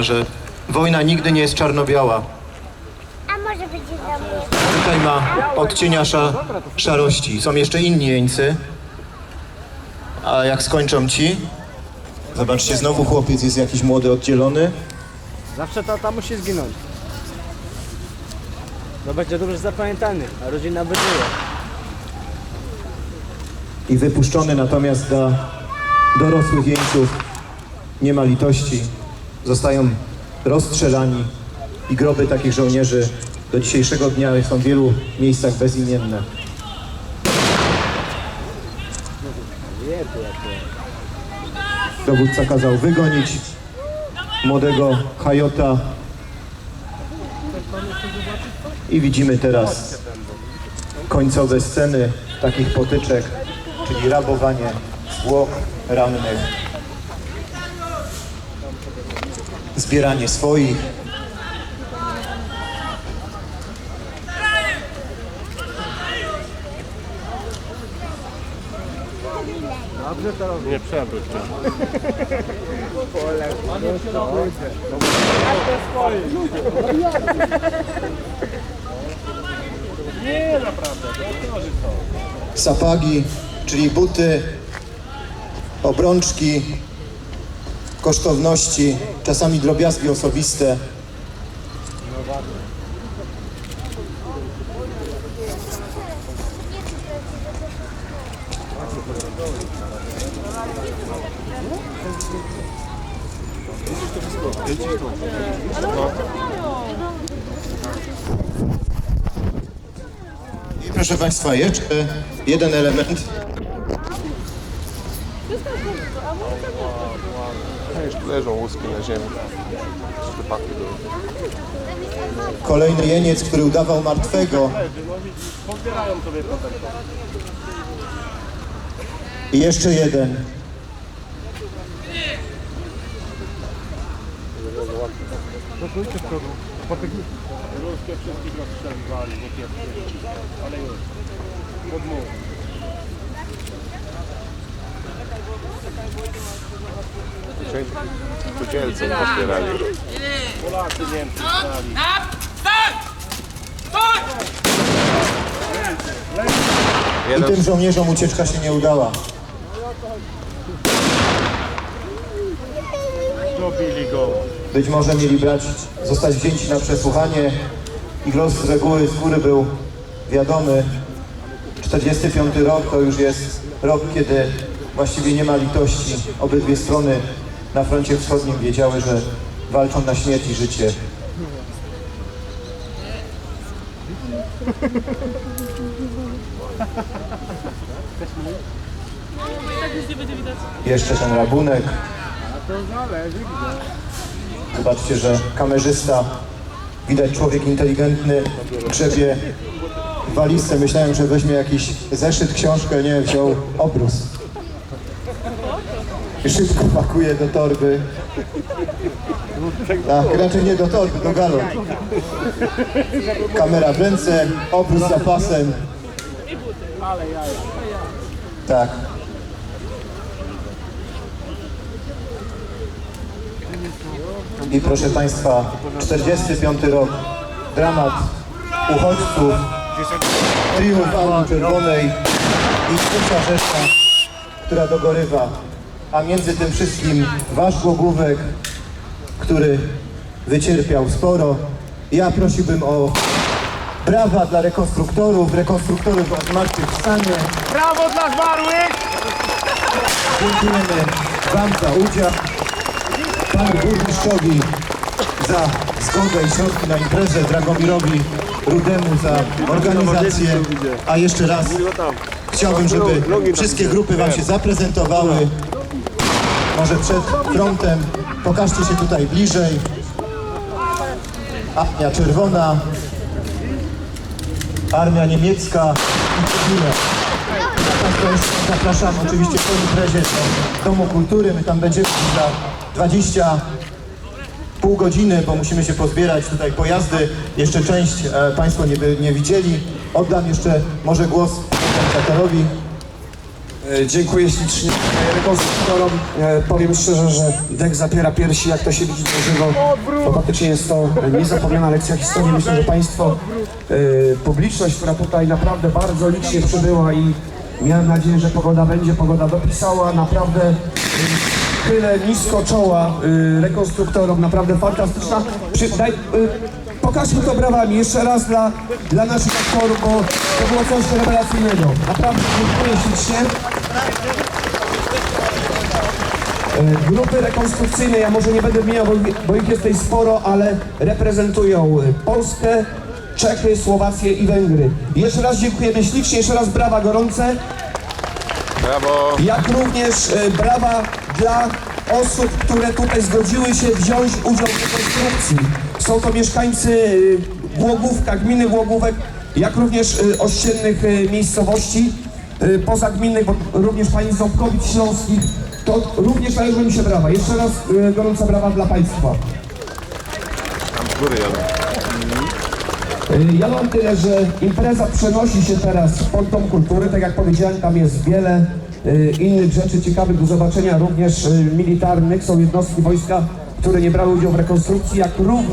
że wojna nigdy nie jest czarno-biała. A może być dla mnie? Tutaj ma odcienia sza, szarości. Są jeszcze inni jeńcy. A jak skończą ci? Zobaczcie, znowu chłopiec jest jakiś młody, oddzielony. Zawsze tata musi zginąć. To będzie dobrze zapamiętany, a rodzina wyżyje. I wypuszczony natomiast dla dorosłych jeńców nie ma litości. Zostają rozstrzelani i groby takich żołnierzy do dzisiejszego dnia są w wielu miejscach bezimienne. Dowódca kazał wygonić młodego Hajota i widzimy teraz końcowe sceny takich potyczek, czyli rabowanie zwłok rannych, zbieranie swoich. Dobrze to robi. Nie przewróć naprawdę, sapagi, czyli buty, obrączki, kosztowności, czasami drobiazgi osobiste. I proszę Państwa, jeszcze jeden element Leżą łuski na ziemi. Były. Kolejny jeniec, który udawał martwego. Pozbierają sobie potem to. I jeszcze jeden. Ruskie wszystkich rozstrzeliwali, nie pierwszy. Ale już. Pozbierali. Polacy, Niemcy znali. I tym żołnierzom ucieczka się nie udała. Dobili go. Być może mieli brać, zostać wzięci na przesłuchanie. Ich los z reguły z góry był wiadomy. 45 rok to już jest rok, kiedy właściwie nie ma litości. Obydwie strony na froncie wschodnim wiedziały, że walczą na śmierć i życie. Jeszcze ten rabunek. Zobaczcie, że kamerzysta, widać człowiek inteligentny, grzebie walizce. Myślałem, że weźmie jakiś zeszyt, książkę, nie, wziął obrus. Szybko pakuje do torby. Tak, raczej nie do torby, do galon. Kamera w ręce, obrus za pasem. Tak. I proszę Państwa, 45 rok, dramat uchodźców, triumf Armii Czerwonej i trzecia Rzesza, która dogorywa. A między tym wszystkim Wasz Głogówek, który wycierpiał sporo. Ja prosiłbym o brawa dla rekonstruktorów, rekonstruktorów o zmartwychwstanie. Brawo dla zmarłych! Dziękujemy Wam za udział, Panu Burmistrzowi za zgodę i środki na imprezę, Dragomirowi Rudemu za organizację, a jeszcze raz chciałbym, żeby wszystkie grupy Wam się zaprezentowały. Może przed frontem, pokażcie się tutaj bliżej. Armia Czerwona, Armia Niemiecka zapraszam oczywiście po imprezie do Domu Kultury. My tam będziemy za 20 pół godziny, bo musimy się pozbierać tutaj pojazdy. Jeszcze część e, Państwo nie, nie widzieli. Oddam jeszcze może głos organizatorowi. E, Dziękuję ślicznie rekonstruktorom. E, Powiem szczerze, że dek zapiera piersi, jak to się widzi na żywo. To faktycznie jest to niezapomniana lekcja historii. Myślę, że Państwo, e, publiczność, która tutaj naprawdę bardzo licznie przybyła i miałem nadzieję, że pogoda będzie, pogoda dopisała. Naprawdę e, chylę nisko czoła rekonstruktorom, naprawdę fantastyczna. Przy, daj, Pokażmy to brawami jeszcze raz dla, dla naszych aktorów, bo to było coś rewelacyjnego. Naprawdę dziękuję ślicznie. E, Grupy rekonstrukcyjne, ja może nie będę wymieniał, bo, ich jest tutaj sporo, ale reprezentują e, Polskę, Czechy, Słowację i Węgry. Jeszcze raz dziękujemy ślicznie, jeszcze raz brawa gorące, Brawo! jak również e, brawa dla osób, które tutaj zgodziły się wziąć udział w rekonstrukcji. Są to mieszkańcy Głogówka, gminy Głogówek, jak również ościennych miejscowości pozagminnych, bo również pani Ząbkowic Śląskich. To również należą mi się brawa. Jeszcze raz e, gorąca brawa dla Państwa. Tam z góry jadę. Y, Ja mam tyle, że impreza przenosi się teraz pod Dom Kultury. Tak jak powiedziałem, tam jest wiele y, innych rzeczy ciekawych do zobaczenia, również y, militarnych. Są jednostki wojska, które nie brały udziału w rekonstrukcji, jak również